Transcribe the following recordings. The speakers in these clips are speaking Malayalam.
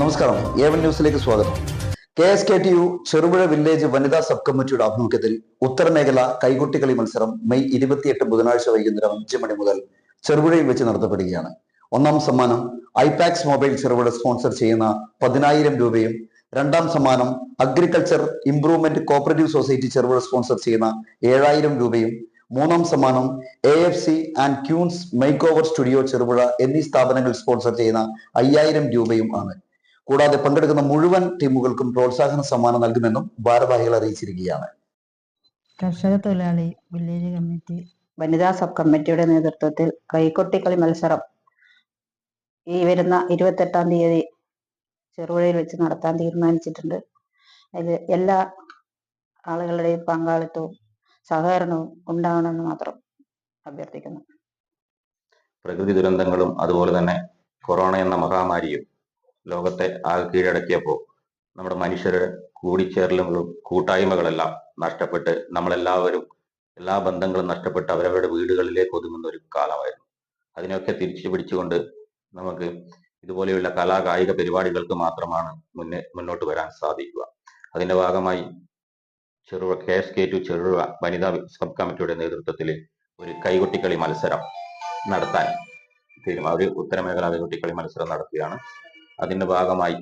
നമസ്കാരം. ഏവൻ ന്യൂസിലേക്ക് സ്വാഗതം. K S K T U Cherupuzha village വനിതാ സബ് കമ്മിറ്റിയുടെ ആഭിമുഖ്യത്തിൽ ഉത്തരമേഖല കൈകൊട്ടിക്കളി മത്സരം മെയ് ഇരുപത്തിയെട്ട് ബുധനാഴ്ച വൈകുന്നേരം അഞ്ച് മണി മുതൽ ചെറുപുഴയിൽ വെച്ച് നടത്തപ്പെടുകയാണ്. ഒന്നാം സമ്മാനം ഐപാക്സ് മൊബൈൽ ചെറുപുഴ സ്പോൺസർ ചെയ്യുന്ന പതിനായിരം രൂപയും രണ്ടാം സമ്മാനം agriculture improvement cooperative society Cherupuzha sponsor ചെയ്യുന്ന ഏഴായിരം രൂപയും മൂന്നാം സമ്മാനം A F C and Queens makeover studio Cherupuzha എന്നീ സ്ഥാപനങ്ങൾ സ്പോൺസർ ചെയ്യുന്ന അയ്യായിരം രൂപയും ആണ്. കൂടാതെ പങ്കെടുക്കുന്ന മുഴുവൻ ടീമുകൾക്കും പ്രോത്സാഹന സമ്മാനം നൽകുമെന്നും ഭാരവാഹികൾ അറിയിച്ചിരിക്കുകയാണ്. കർഷക തൊഴിലാളി വില്ലേജ് കമ്മിറ്റി വനിതാ സബ് കമ്മിറ്റിയുടെ നേതൃത്വത്തിൽ കൈക്കൊട്ടിക്കളി മത്സരം ഈ വരുന്ന ഇരുപത്തെട്ടാം തീയതി ചെറുപുഴയിൽ വെച്ച് നടത്താൻ തീരുമാനിച്ചിട്ടുണ്ട്. അതിൽ എല്ലാ ആളുകളുടെയും പങ്കാളിത്തവും സഹകരണവും ഉണ്ടാവണമെന്ന് മാത്രം അഭ്യർത്ഥിക്കുന്നു. പ്രകൃതി ദുരന്തങ്ങളും അതുപോലെ തന്നെ കൊറോണ എന്ന മഹാമാരിയും ലോകത്തെ ആകെ കീഴടക്കിയപ്പോൾ നമ്മുടെ മനുഷ്യരുടെ കൂടിച്ചേരലുകളും കൂട്ടായ്മകളെല്ലാം നഷ്ടപ്പെട്ട് നമ്മളെല്ലാവരും എല്ലാ ബന്ധങ്ങളും നഷ്ടപ്പെട്ട് അവരവരുടെ വീടുകളിലേക്ക് ഒതുങ്ങുന്ന ഒരു കാലമായിരുന്നു. അതിനെയൊക്കെ തിരിച്ചു പിടിച്ചുകൊണ്ട് നമുക്ക് ഇതുപോലെയുള്ള കലാ കായിക പരിപാടികൾക്ക് മാത്രമാണ് മുന്നേ മുന്നോട്ട് വരാൻ സാധിക്കുക. അതിന്റെ ഭാഗമായി ചെറുവ കെ എസ് കെ ടു ചെറുപുഴ വനിതാ സബ് കമ്മിറ്റിയുടെ നേതൃത്വത്തിൽ ഒരു കൈകൊട്ടിക്കളി മത്സരം നടത്താൻ തീരുമാനം ഒരു ഉത്തരമേഖല കൈകൊട്ടിക്കളി മത്സരം നടത്തുകയാണ് അതിന്റെ ഭാഗമായി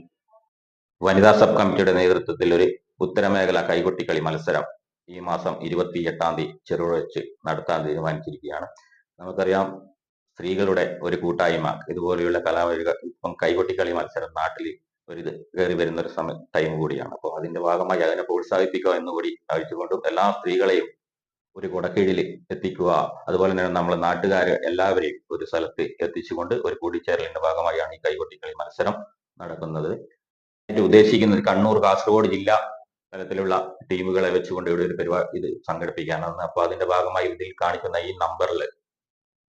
വനിതാ സബ് കമ്മിറ്റിയുടെ നേതൃത്വത്തിൽ ഒരു ഉത്തരമേഖല കൈകൊട്ടിക്കളി മത്സരം ഈ മാസം ഇരുപത്തി എട്ടാം തീയതി ചെറുപുഴ വെച്ച് നടത്താൻ തീരുമാനിച്ചിരിക്കുകയാണ്. നമുക്കറിയാം സ്ത്രീകളുടെ ഒരു കൂട്ടായ്മ ഇതുപോലെയുള്ള കലാപരിക ഇപ്പം കൈകൊട്ടിക്കളി മത്സരം നാട്ടിൽ ഒരു ഇത് കയറി വരുന്ന ഒരു സമയ ടൈം കൂടിയാണ്. അപ്പോൾ അതിന്റെ ഭാഗമായി അതിനെ പ്രോത്സാഹിപ്പിക്കുക എന്നുകൂടി ആവശ്യക്കൊണ്ടും എല്ലാ സ്ത്രീകളെയും ഒരു കുടക്കീഴിൽ എത്തിക്കുക. അതുപോലെ തന്നെ നമ്മൾ നാട്ടുകാർ എല്ലാവരെയും ഒരു സ്ഥലത്ത് എത്തിച്ചുകൊണ്ട് ഒരു കൂടിച്ചേരലിന്റെ ഭാഗമായാണ് ഈ കൈകൊട്ടിക്കളി മത്സരം നടക്കുന്നത്. ഉദ്ദേശിക്കുന്നത് കണ്ണൂർ കാസർഗോഡ് ജില്ലാ തലത്തിലുള്ള ടീമുകളെ വെച്ചുകൊണ്ട് ഇവിടെ ഒരു പരിപാടി ഇത് സംഘടിപ്പിക്കാനാണ്. അപ്പൊ അതിന്റെ ഭാഗമായി ഇതിൽ കാണിക്കുന്ന ഈ നമ്പറിൽ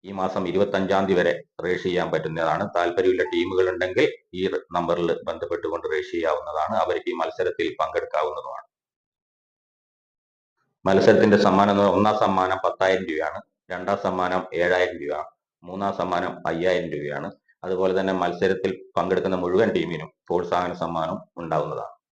ഈ മാസം ഇരുപത്തി അഞ്ചാം തീയതി വരെ രജിസ്റ്റർ ചെയ്യാൻ പറ്റുന്നതാണ്. താല്പര്യമുള്ള ടീമുകൾ ഉണ്ടെങ്കിൽ ഈ നമ്പറിൽ ബന്ധപ്പെട്ടുകൊണ്ട് രജിസ്റ്റർ ചെയ്യാവുന്നതാണ്. അവർക്ക് ഈ മത്സരത്തിൽ പങ്കെടുക്കാവുന്നതുമാണ്. മത്സരത്തിന്റെ സമ്മാനം എന്ന് ഒന്നാം സമ്മാനം പത്തായിരം രൂപയാണ് രണ്ടാം സമ്മാനം ഏഴായിരം രൂപ മൂന്നാം സമ്മാനം അയ്യായിരം രൂപയാണ്. അതുപോലെ തന്നെ മത്സരത്തിൽ പങ്കെടുക്കുന്ന മുഴുവൻ ടീമിനും പ്രോത്സാഹന സമ്മാനം ഉണ്ടാവുന്നതാണ്.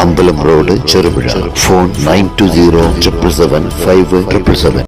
അമ്പലം road Cherupuzha. Phone nine two zero triple seven five triple seven